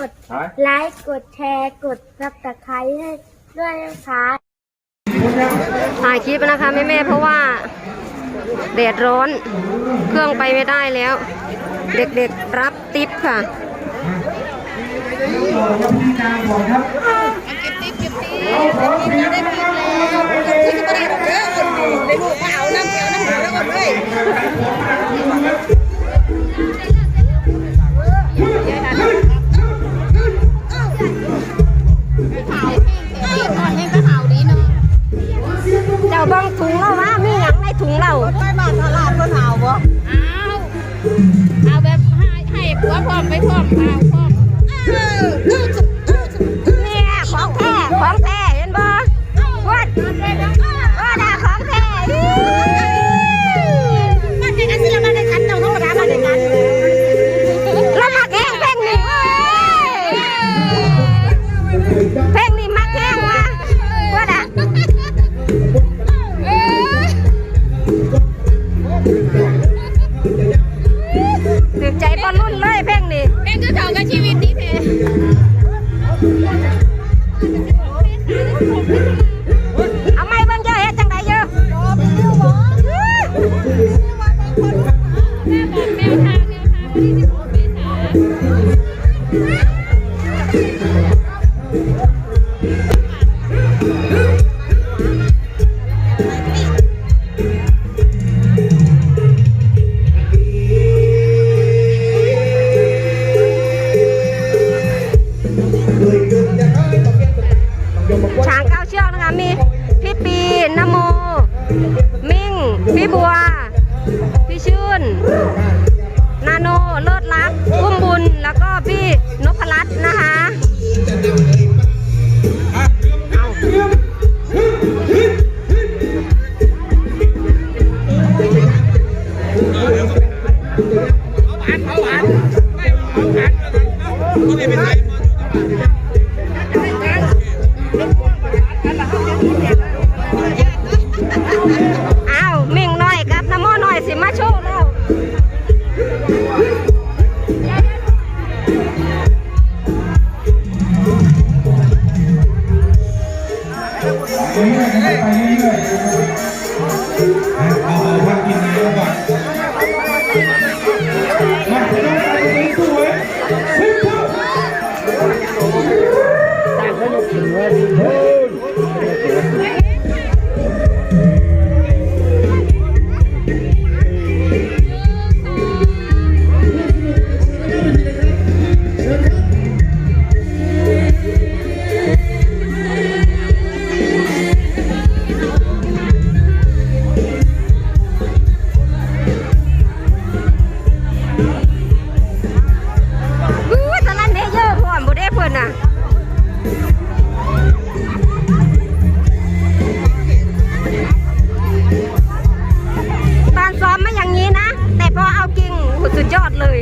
กดไลค์กดแชร์กดซับสไครต์ให้ด้วยนะคะถ่ายคลิปนะคะแม่แม่ๆเพราะว่าแดดร้อนเครื่องไปไม่ได้แล้ว เด็กๆรับติปค่ะเจ้ พร้อมไปพร้อมเอาพร้อมเนี่ยของแท้ของแท้เห็นบ่วัด พี่บัว พี่ชื่น นาโนเลิศรักอุ้มบุญ แล้วก็พี่นพรัตน์นะคะเอาเอา หน่อย สุดยอดเลย